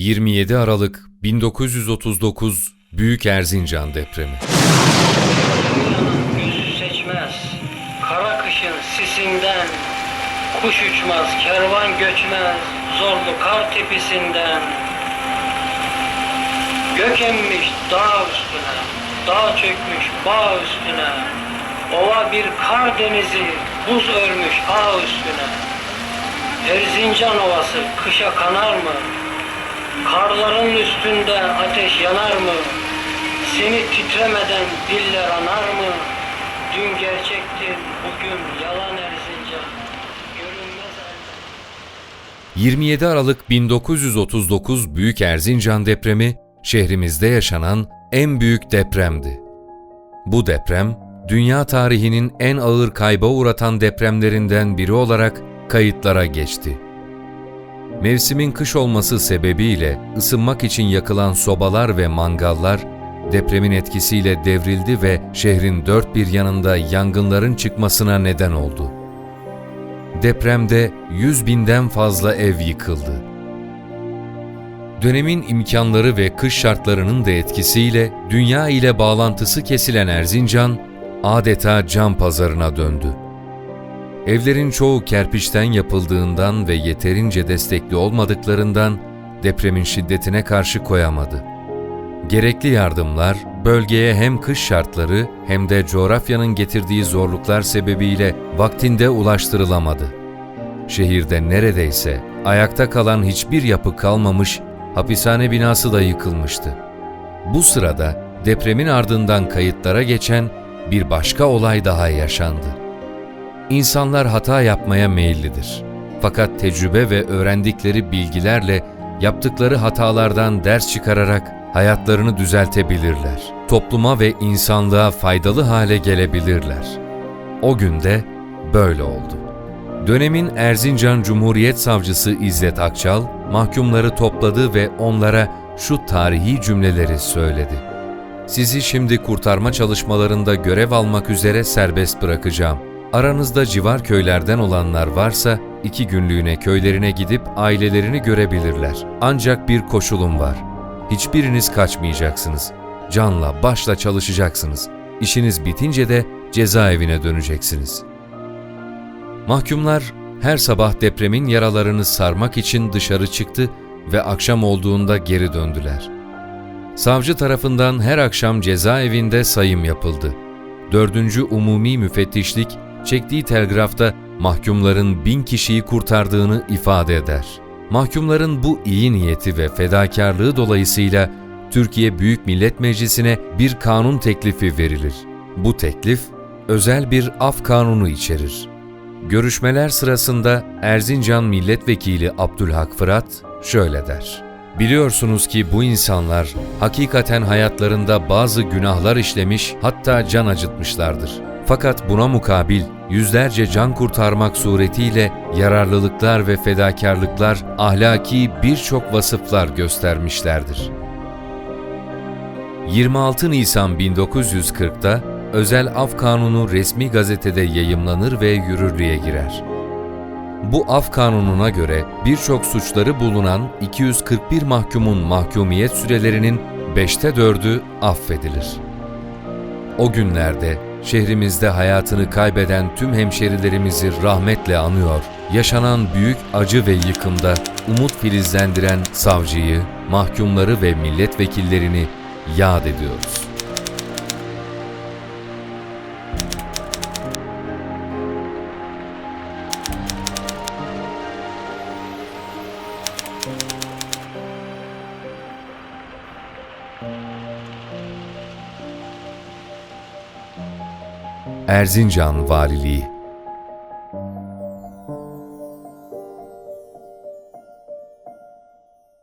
27 Aralık 1939 Büyük Erzincan depremi. Gözü seçmez, kara kışın sisinden, kuş uçmaz, kervan göçmez, zorlu kar tepesinden. Gök emmiş dağ üstüne, dağ çökmüş bağ üstüne, ova bir kar denizi, buz örmüş ağ üstüne. Erzincan ovası kışa kanar mı? Karların üstünde ateş yanar mı? Seni titremeden diller anar mı? Dün gerçektin, bugün yalan elden. 27 Aralık 1939 Büyük Erzincan depremi şehrimizde yaşanan en büyük depremdi. Bu deprem, dünya tarihinin en ağır kayba uğratan depremlerinden biri olarak kayıtlara geçti. Mevsimin kış olması sebebiyle ısınmak için yakılan sobalar ve mangallar depremin etkisiyle devrildi ve şehrin dört bir yanında yangınların çıkmasına neden oldu. Depremde 100 binden fazla ev yıkıldı. Dönemin imkanları ve kış şartlarının da etkisiyle dünya ile bağlantısı kesilen Erzincan adeta can pazarına döndü. Evlerin çoğu kerpiçten yapıldığından ve yeterince destekli olmadıklarından depremin şiddetine karşı koyamadı. Gerekli yardımlar bölgeye hem kış şartları hem de coğrafyanın getirdiği zorluklar sebebiyle vaktinde ulaştırılamadı. Şehirde neredeyse ayakta kalan hiçbir yapı kalmamış, hapishane binası da yıkılmıştı. Bu sırada depremin ardından kayıtlara geçen bir başka olay daha yaşandı. İnsanlar hata yapmaya meyillidir. Fakat tecrübe ve öğrendikleri bilgilerle yaptıkları hatalardan ders çıkararak hayatlarını düzeltebilirler. Topluma ve insanlığa faydalı hale gelebilirler. O günde böyle oldu. Dönemin Erzincan Cumhuriyet Savcısı İzzet Akçal, mahkumları topladı ve onlara şu tarihi cümleleri söyledi. Sizi şimdi kurtarma çalışmalarında görev almak üzere serbest bırakacağım. Aranızda civar köylerden olanlar varsa iki günlüğüne köylerine gidip ailelerini görebilirler. Ancak bir koşulum var. Hiçbiriniz kaçmayacaksınız. Canla başla çalışacaksınız. İşiniz bitince de cezaevine döneceksiniz. Mahkumlar her sabah depremin yaralarını sarmak için dışarı çıktı ve akşam olduğunda geri döndüler. Savcı tarafından her akşam cezaevinde sayım yapıldı. Dördüncü Umumi Müfettişlik çektiği telgrafta mahkumların bin kişiyi kurtardığını ifade eder. Mahkumların bu iyi niyeti ve fedakarlığı dolayısıyla Türkiye Büyük Millet Meclisi'ne bir kanun teklifi verilir. Bu teklif özel bir af kanunu içerir. Görüşmeler sırasında Erzincan Milletvekili Abdülhak Fırat şöyle der. Biliyorsunuz ki bu insanlar hakikaten hayatlarında bazı günahlar işlemiş hatta can acıtmışlardır. Fakat buna mukabil yüzlerce can kurtarmak suretiyle yararlılıklar ve fedakarlıklar ahlaki birçok vasıflar göstermişlerdir. 26 Nisan 1940'da özel af kanunu resmi gazetede yayımlanır ve yürürlüğe girer. Bu af kanununa göre birçok suçları bulunan 241 mahkumun mahkumiyet sürelerinin 5'te 4'ü affedilir. O günlerde şehrimizde hayatını kaybeden tüm hemşerilerimizi rahmetle anıyor, yaşanan büyük acı ve yıkımda umut filizlendiren savcıyı, mahkumları ve milletvekillerini yad ediyoruz. Erzincan Valiliği